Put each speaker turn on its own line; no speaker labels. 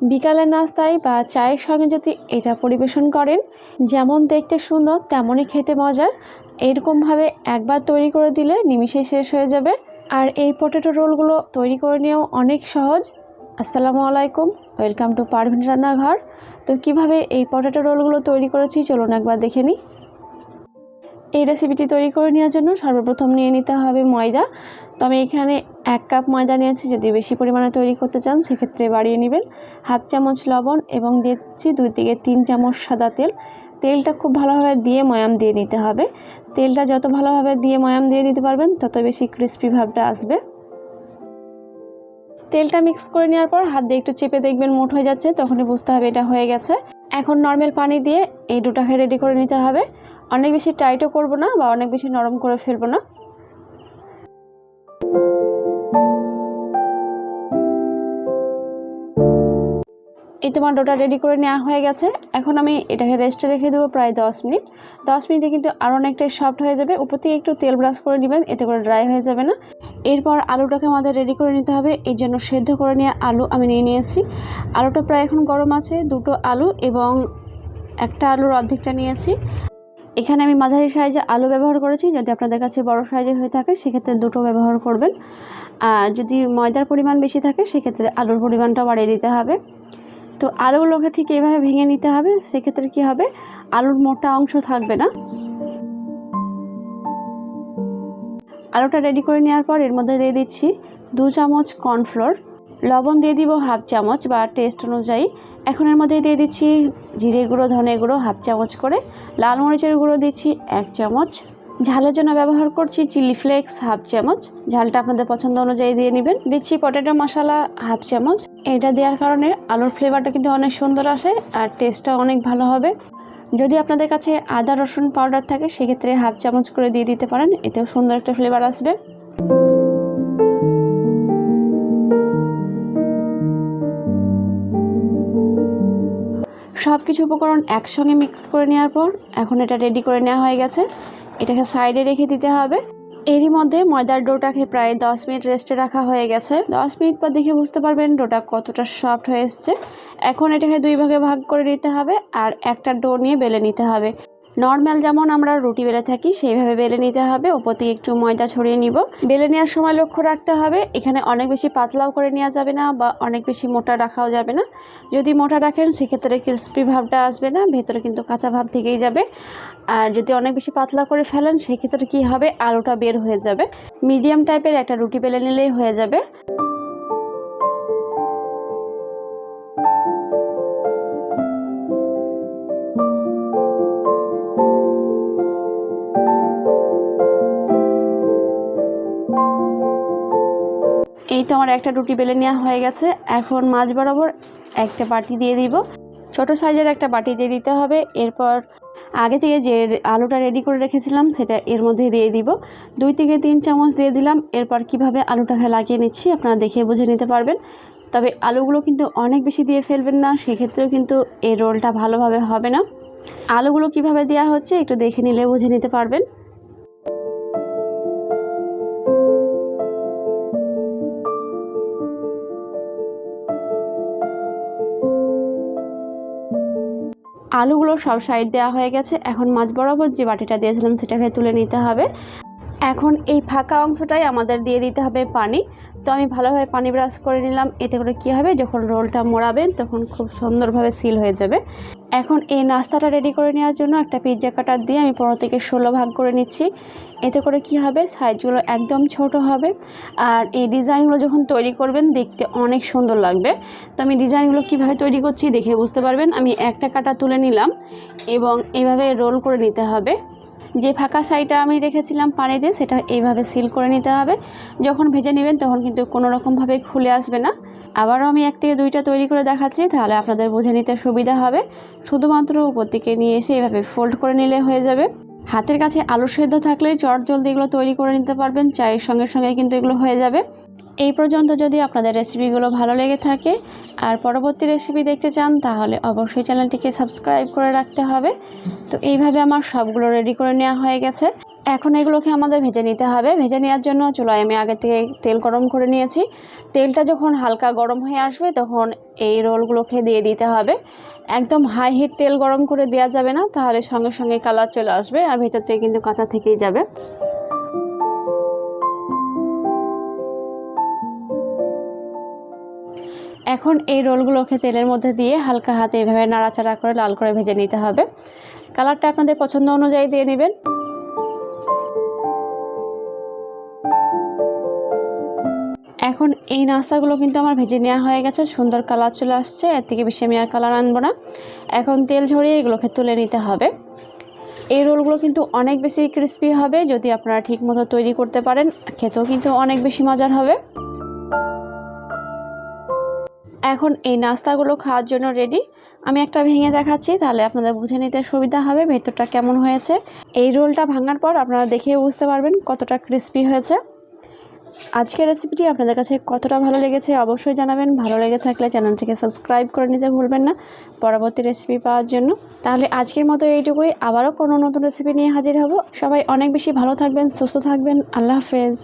বিকালের নাস্তায় বা চায়ের সঙ্গে যদি এটা পরিবেশন করেন, যেমন দেখতে সুন্দর, তেমনই খেতে মজার। এরকমভাবে একবার তৈরি করে দিলে নিমিষে শেষ হয়ে যাবে। আর এই পটেটো রোলগুলো তৈরি করে নেওয়াও অনেক সহজ। আসসালামু আলাইকুম, ওয়েলকাম টু পারভিন রান্নাঘর। তো কীভাবে এই পটেটো রোলগুলো তৈরি করেছি, চলুন একবার দেখে নিই। এই রেসিপিটি তৈরি করে নেওয়ার জন্য সর্বপ্রথম নিয়ে নিতে হবে ময়দা। তো আমি এখানে এক কাপ ময়দা নিয়েছি, যদি বেশি পরিমাণে তৈরি করতে চান, সেক্ষেত্রে বাড়িয়ে নেবেন। হাফ চামচ লবণ এবং দিয়ে দিচ্ছি দুই থেকে তিন চামচ সাদা তেল। তেলটা খুব ভালোভাবে দিয়ে ময়াম দিয়ে নিতে হবে। তেলটা যত ভালোভাবে দিয়ে ময়াম দিয়ে নিতে পারবেন, তত বেশি ক্রিস্পি ভাবটা আসবে। তেলটা মিক্স করে নেওয়ার পর হাত দিয়ে একটু চেপে দেখবেন মুঠ হয়ে যাচ্ছে, তখনই বুঝতে হবে এটা হয়ে গেছে। এখন নর্মাল পানি দিয়ে এই দুটাকে রেডি করে নিতে হবে। অনেক বেশি টাইটও করব না বা অনেক বেশি নরম করে ফেলব না। এই তোমার ডোটা রেডি করে নেওয়া হয়ে গেছে। এখন আমি এটাকে রেস্টে রেখে দেবো প্রায় দশ মিনিট। দশ মিনিটে কিন্তু আরও অনেকটাই সফট হয়ে যাবে। উপর থেকে একটু তেল ব্রাশ করে নেবেন, এতে করে ড্রাই হয়ে যাবে না। এরপর আলুটাকে আমাদের রেডি করে নিতে হবে। এই জন্য সেদ্ধ করে নেওয়া আলু আমি নিয়ে নিয়েছি। আলুটা প্রায় এখন গরম আছে, দুটো আলু এবং একটা আলুর অর্ধেকটা নিয়েছি। এখানে আমি মাঝারি সাইজে আলু ব্যবহার করেছি, যদি আপনাদের কাছে বড় সাইজের হয়ে থাকে, সেক্ষেত্রে দুটো ব্যবহার করবেন। আর যদি ময়দার পরিমাণ বেশি থাকে, সেক্ষেত্রে আলুর পরিমাণটা বাড়িয়ে দিতে হবে। তো আলুগুলোকে ঠিক এইভাবে ভেঙে নিতে হবে, সেক্ষেত্রে কি হবে? আলুর মোটা অংশ থাকবে না। আলুটা রেডি করে নেওয়ার পর এর মধ্যে দিয়ে দিচ্ছি দু চামচ কর্নফ্লোর লবণ দিয়ে দিব হাফ চামচ বা টেস্ট অনুযায়ী। এখন এর মধ্যে দিয়ে দিচ্ছি জিরে গুঁড়ো, ধনে গুঁড়ো, হাফ চামচ করে। লাল মরিচের গুঁড়ো দিচ্ছি এক চামচ। ঝালের জন্য ব্যবহার করছি চিলি ফ্লেক্স হাফ চামচ। ঝালটা আপনাদের পছন্দ অনুযায়ী দিয়ে নেবেন। দিচ্ছি পটেটো মশলা হাফ চামচ। এটা দেওয়ার কারণে আলুর ফ্লেভারটা কিন্তু অনেক সুন্দর আসে আর টেস্টটা অনেক ভালো হবে। যদি আপনাদের কাছে আদা রসুন পাউডার থাকে, সেক্ষেত্রে হাফ চামচ করে দিয়ে দিতে পারেন। এতেও সুন্দর একটা ফ্লেভার আসবে। সব কিছু উপকরণ একসঙ্গে মিক্স করে নেওয়ার পর এখন এটা রেডি করে নেওয়া হয়ে গেছে। এটাকে সাইডে রেখে দিতে হবে। এরই মধ্যে ময়দার ডোটাকে প্রায় দশ মিনিট রেস্টে রাখা হয়ে গেছে। দশ মিনিট পর দেখে বুঝতে পারবেন ডোটা কতটা সফট হয়ে এসছে। এখন এটাকে দুই ভাগে ভাগ করে নিতে হবে আর একটা ডো নিয়ে বেলে নিতে হবে। নর্মাল যেমন আমরা রুটি বেলে থাকি, সেইভাবে বেলে নিতে হবে। ওপর থেকে একটু ময়দা ছড়িয়ে নিব। বেলে নেওয়ার সময় লক্ষ্য রাখতে হবে, এখানে অনেক বেশি পাতলাও করে নেওয়া যাবে না বা অনেক বেশি মোটা রাখাও যাবে না। যদি মোটা রাখেন, সেক্ষেত্রে ক্রিস্পি ভাবটা আসবে না, ভেতরে কিন্তু কাঁচা ভাব থেকেই যাবে। আর যদি অনেক বেশি পাতলা করে ফেলেন, সেক্ষেত্রে কি হবে? আলুটা বের হয়ে যাবে। মিডিয়াম টাইপের একটা রুটি বেলে নিলেই হয়ে যাবে। তো আমার একটা রুটি বেলে নেওয়া হয়ে গেছে। এখন মাছ বরাবর একটা বাটি দিয়ে দিব। ছোট সাইজের একটা বাটি দিয়ে দিতে হবে। এরপর আগে থেকে যে আলুটা রেডি করে রেখেছিলাম, সেটা এর মধ্যে দিয়ে দিব। দুই থেকে তিন চামচ দিয়ে দিলাম। এরপর কীভাবে আলুটাকে লাগিয়ে নিচ্ছি আপনারা দেখে বুঝে নিতে পারবেন। তবে আলুগুলো কিন্তু অনেক বেশি দিয়ে ফেলবেন না, সেক্ষেত্রেও কিন্তু এই রোলটা ভালোভাবে হবে না। আলুগুলো কীভাবে দেওয়া হচ্ছে একটু দেখে নিলে বুঝে নিতে পারবেন। আলুগুলো সব সাইড দেওয়া হয়ে গেছে। এখন মাছ বরাবর যে বাটিটা দিয়েছিলাম, সেটাকে তুলে নিতে হবে। এখন এই ফাঁকা অংশটাই আমাদের দিয়ে দিতে হবে পানি। তো আমি ভালোভাবে পানি ব্রাশ করে নিলাম। এতে করে কী হবে? যখন রোলটা মোড়াবেন, তখন খুব সুন্দরভাবে সিল হয়ে যাবে। এখন এই নাস্তাটা রেডি করে নেওয়ার জন্য একটা পিৎজা কাটার দিয়ে আমি পনেরো থেকে ষোলো ভাগ করে নিচ্ছি। এতে করে কি হবে? সাইজগুলো একদম ছোট হবে। আর এই ডিজাইনগুলো যখন তৈরি করবেন, দেখতে অনেক সুন্দর লাগবে। তো আমি ডিজাইনগুলো কীভাবে তৈরি করছি দেখে বুঝতে পারবেন। আমি একটা কাটা তুলে নিলাম এবং এইভাবে রোল করে নিতে হবে। যে ফাঁকা সাইডটা আমি রেখেছিলাম পানি দিয়ে, সেটা এইভাবে সিল করে নিতে হবে। যখন ভেজে নেবেন, তখন কিন্তু কোনো রকমভাবে খুলে আসবে না। আবারও আমি এক থেকে দুইটা তৈরি করে দেখাচ্ছি, তাহলে আপনাদের বুঝে নিতে সুবিধা হবে। শুধুমাত্র উপর দিকে নিয়ে এসে এভাবে ফোল্ড করে নিলে হয়ে যাবে। হাতের কাছে আলু সেদ্ধ থাকলেই চট জলদি এগুলো তৈরি করে নিতে পারবেন, চায়ের সঙ্গে সঙ্গে কিন্তু এগুলো হয়ে যাবে। এই পর্যন্ত যদি আপনাদের রেসিপিগুলো ভালো লেগে থাকে আর পরবর্তী রেসিপি দেখতে চান, তাহলে অবশ্যই চ্যানেলটিকে সাবস্ক্রাইব করে রাখতে হবে। তো এইভাবে আমার সবগুলো রেডি করে নেওয়া হয়ে গেছে। এখন এগুলোকে আমাদের ভেজে নিতে হবে। ভেজে নেওয়ার জন্য চুলায় আমি আগে থেকে তেল গরম করে নিয়েছি। তেলটা যখন হালকা গরম হয়ে আসবে তখন এই রোলগুলোকে দিয়ে দিতে হবে। একদম হাই হিট তেল গরম করে দেওয়া যাবে না, তাহলে সঙ্গে সঙ্গে কালার চলে আসবে আর ভেতর থেকে কিন্তু কাঁচা থেকেই যাবে। এখন এই রোলগুলোকে তেলের মধ্যে দিয়ে হালকা হাতে এভাবে নাড়াচাড়া করে লাল করে ভেজে নিতে হবে। কালারটা আপনাদের পছন্দ অনুযায়ী দিয়ে নেবেন। এখন এই নাস্তাগুলো কিন্তু আমার ভেজে নেওয়া হয়ে গেছে, সুন্দর কালার চলে আসছে, এর থেকে বেশি আমি আর কালার আনব না। এখন তেল ঝরিয়ে এগুলোকে তুলে নিতে হবে। এই রোলগুলো কিন্তু অনেক বেশি ক্রিস্পি হবে, যদি আপনারা ঠিক মতো তৈরি করতে পারেন, খেতেও কিন্তু অনেক বেশি মজার হবে। এখন এই নাস্তাগুলো খাওয়ার জন্য রেডি আমি একটা ভেঙে দেখাচ্ছি, তাহলে আপনাদের বুঝে নিতে সুবিধা হবে ভেতরটা কেমন হয়েছে। এই রোলটা ভাঙার পর আপনারা দেখে বুঝতে পারবেন কতটা ক্রিস্পি হয়েছে। আজকের রেসিপিটি আপনাদের কাছে কতটা ভালো লেগেছে অবশ্যই জানাবেন। ভালো লেগে থাকলে চ্যানেলটিকে সাবস্ক্রাইব করে নিতে ভুলবেন না পরবর্তী রেসিপি পাওয়ার জন্য। তাহলে আজকের মতো এইটুকুই, আবারও কোনো নতুন রেসিপি নিয়ে হাজির হব। সবাই অনেক বেশি ভালো থাকবেন, সুস্থ থাকবেন। আল্লাহ হাফেজ।